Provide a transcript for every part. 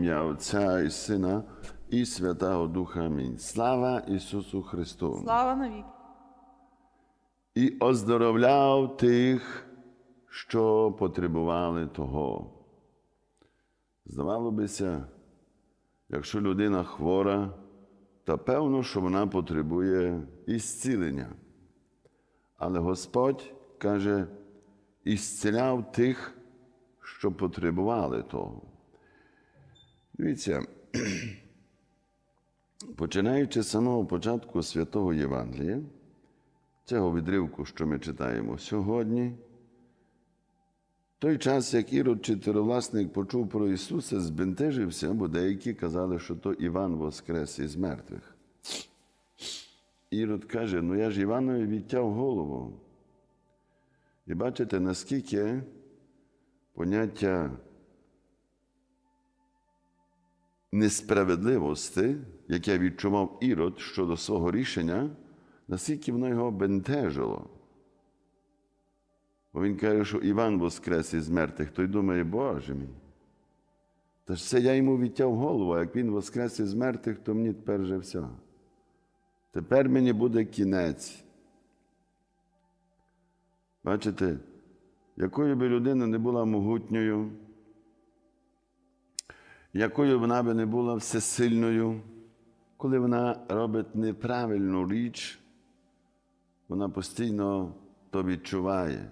ім'я Отця і Сина і Святого Духа. Амінь. Слава Ісусу Христу! Слава навіки. І оздоровляв тих, що потребували того. Здавало бися, якщо людина хвора, то певно, що вона потребує ісцілення. Але Господь каже, ісціляв тих, що потребували того. Дивіться, починаючи з самого початку святого Євангелія, цього відривку, що ми читаємо сьогодні, той час, як Ірод чотиривласник почув про Ісуса, збентежився, бо деякі казали, що то Іван воскрес із мертвих. Ірод каже: ну я ж Іванові відтяв голову. І бачите, наскільки поняття несправедливості, яке відчував Ірод щодо свого рішення, наскільки воно його бентежило. Бо він каже, що Іван воскрес із мертвих, той думає, Боже мій. Та ж це я йому відтяв голову, а як він воскрес із мертвих, то мені тепер вже все. Тепер мені буде кінець. Бачите, якою би людина не була могутньою, якою вона би не була всесильною, коли вона робить неправильну річ, вона постійно то відчуває.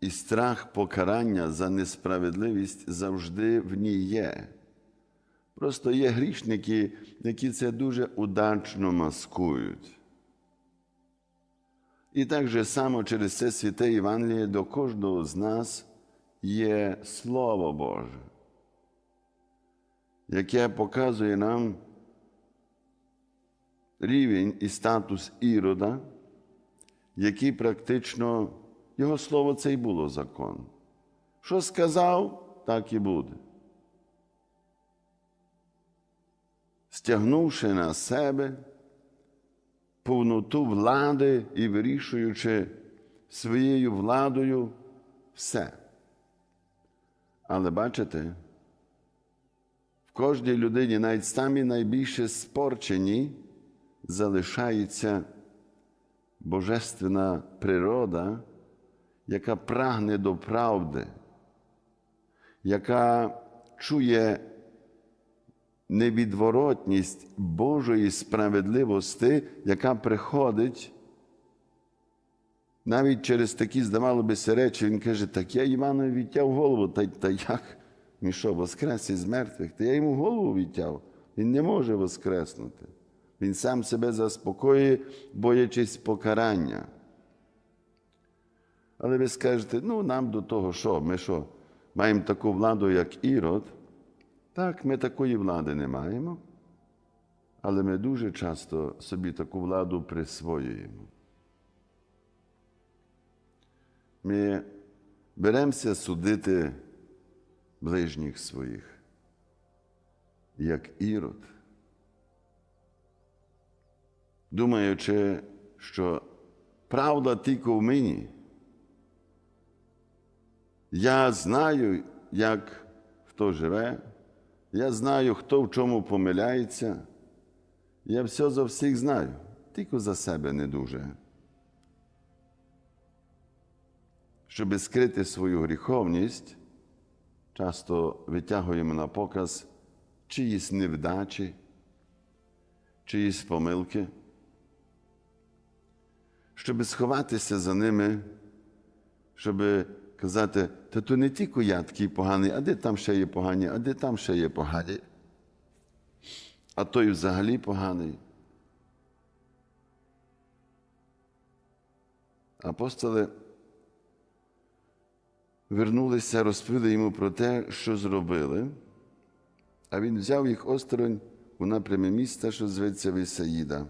І страх покарання за несправедливість завжди в ній є. Просто є грішники, які це дуже удачно маскують. І так же само через це святе Євангеліє до кожного з нас є Слово Боже, яке показує нам рівень і статус Ірода, який практично його слово це й було закон. Що сказав, так і буде. Стягнувши на себе повноту влади і вирішуючи своєю владою все. Але бачите, кожній людині, навіть самі найбільше спорчені, залишається божественна природа, яка прагне до правди, яка чує невідворотність Божої справедливості, яка приходить навіть через такі, здавало би, речі, він каже, так я Іванові відтяв голову, та, та як? Він що, воскрес із мертвих? Та я йому голову відтяв. Він не може воскреснути. Він сам себе заспокоює, боячись покарання. Але ви скажете, ну нам до того що? Ми що? Маємо таку владу, як Ірод. Так, ми такої влади не маємо, але ми дуже часто собі таку владу присвоюємо. Ми беремося судити ближніх своїх, як Ірод, думаючи, що правда тільки в мені. Я знаю, як хто живе, я знаю, хто в чому помиляється. Я все за всіх знаю, тільки за себе не дуже. Щоб скрити свою гріховність, часто витягуємо на показ чиїсь невдачі, чиїсь помилки, щоб сховатися за ними, щоб казати, та то не тільки я такий поганий, а де там ще є погані, а де там ще є погані. А той взагалі поганий. Апостоли вернулися, розповіли йому про те, що зробили, а він взяв їх осторонь у напрямі міста, що зветься Висаїда.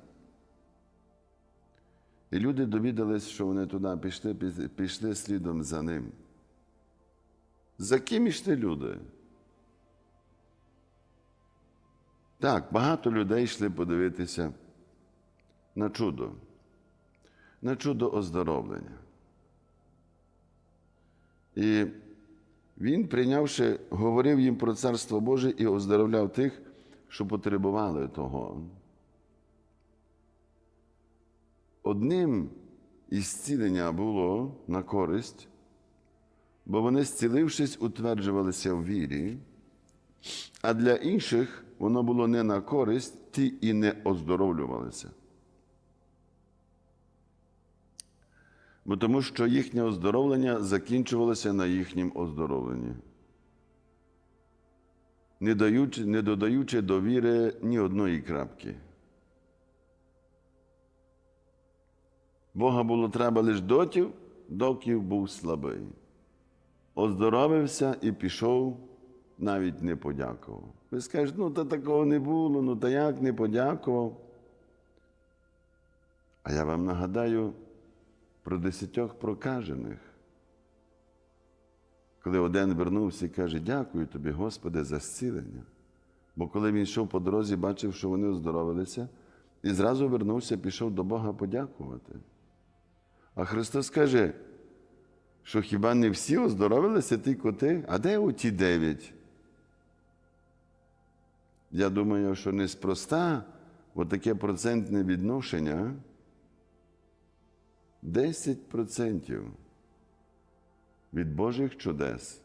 І люди довідались, що вони туди пішли, пішли слідом за ним. За ким ішли люди? Так, багато людей йшли подивитися на чудо, на чудо оздоровлення. І Він, прийнявши, говорив їм про Царство Боже і оздоровляв тих, що потребували того. Одним із зцілення було на користь, бо вони, зцілившись, утверджувалися в вірі, а для інших воно було не на користь, ті і не оздоровлювалися. Бо тому що їхнє оздоровлення закінчувалося на їхнім оздоровленні, не, даючи, не додаючи до віри ні одної крапки. Бога було треба лише дотів, доки був слабий. Оздоровився і пішов, навіть не подякував. Ви скажете, ну та такого не було, ну та як не подякував. А я вам нагадаю про десятьох прокажених. Коли один вернувся і каже, дякую тобі, Господи, за зцілення. Бо коли він йшов по дорозі, бачив, що вони оздоровилися, і зразу вернувся, пішов до Бога подякувати. А Христос каже, що хіба не всі оздоровилися ті коти? А де оті дев'ять? Я думаю, що неспроста таке процентне відношення 10% від Божих чудес.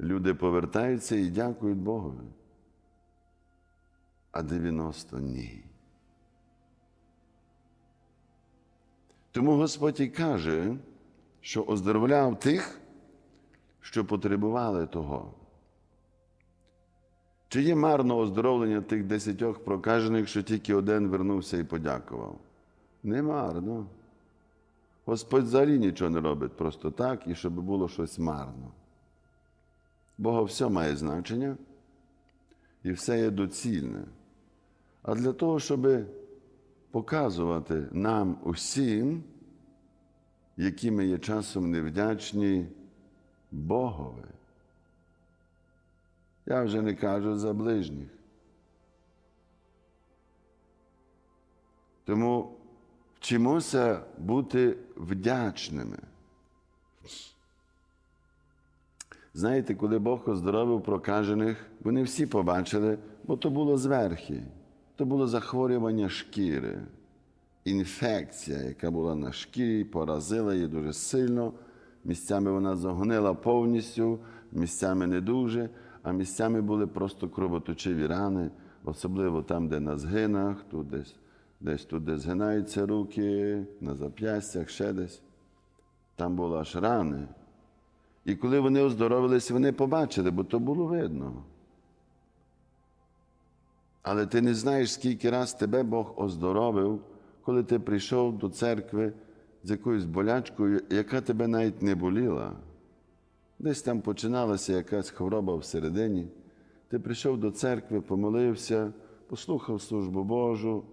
Люди повертаються і дякують Богові. А 90 ні. Тому Господь і каже, що оздоровляв тих, що потребували того. Чи є марно оздоровлення тих десятьох прокажених, що тільки один вернувся і подякував? Не марно. Господь взагалі нічого не робить просто так, і щоб було щось марно. Бога все має значення і все є доцільне. А для того, щоб показувати нам усім, які ми є часом невдячні Богові. Я вже не кажу за ближніх. Тому вчимося бути вдячними. Знаєте, коли Бог оздоровив прокажених, вони всі побачили, бо то було зверхи, то було захворювання шкіри, інфекція, яка була на шкірі, поразила її дуже сильно. Місцями вона загонила повністю, місцями не дуже, а місцями були просто кровоточиві рани, особливо там, де на згинах, тут десь, десь тут, де згинаються руки, на зап'ястях, ще десь. Там були аж рани. І коли вони оздоровились, вони побачили, бо то було видно. Але ти не знаєш, скільки раз тебе Бог оздоровив, коли ти прийшов до церкви з якоюсь болячкою, яка тебе навіть не боліла. Десь там починалася якась хвороба всередині. Ти прийшов до церкви, помолився, послухав службу Божу,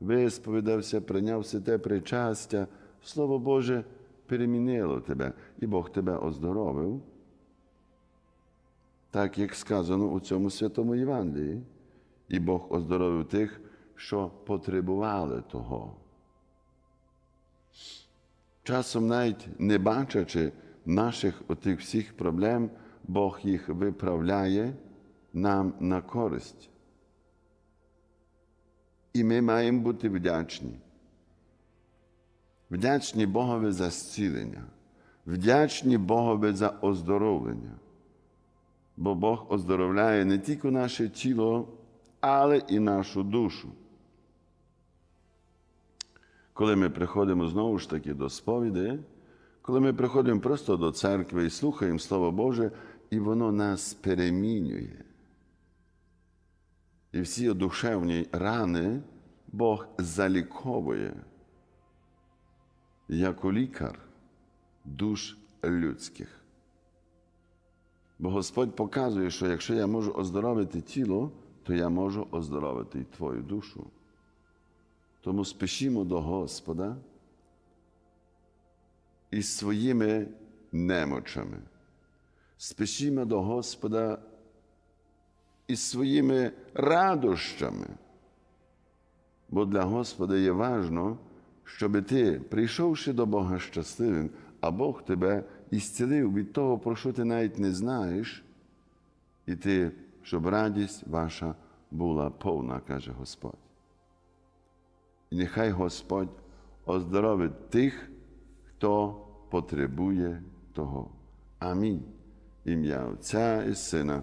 висповідався, прийняв святе причастя. Слово Боже перемінило тебе, і Бог тебе оздоровив. Так як сказано у цьому святому Євангелії. І Бог оздоровив тих, що потребували того. Часом навіть не бачачи наших отих всіх проблем, Бог їх виправляє нам на користь. І ми маємо бути вдячні. Вдячні Богові за зцілення, вдячні Богові за оздоровлення. Бо Бог оздоровляє не тільки наше тіло, але і нашу душу. Коли ми приходимо знову ж таки до сповіді, коли ми приходимо просто до церкви і слухаємо Слово Боже, і воно нас перемінює. І всі душевні рани Бог заліковує, як лікар душ людських. Бо Господь показує, що якщо я можу оздоровити тіло, то я можу оздоровити і твою душу. Тому спішімо до Господа із своїми немочами. Спішімо до Господа із своїми радощами. Бо для Господа є важно, щоб ти, прийшовши до Бога щасливим, а Бог тебе і зцілив від того, про що ти навіть не знаєш, і ти, щоб радість ваша була повна, каже Господь. І нехай Господь оздоровить тих, хто потребує того. Амінь. Ім'я Отця і Сина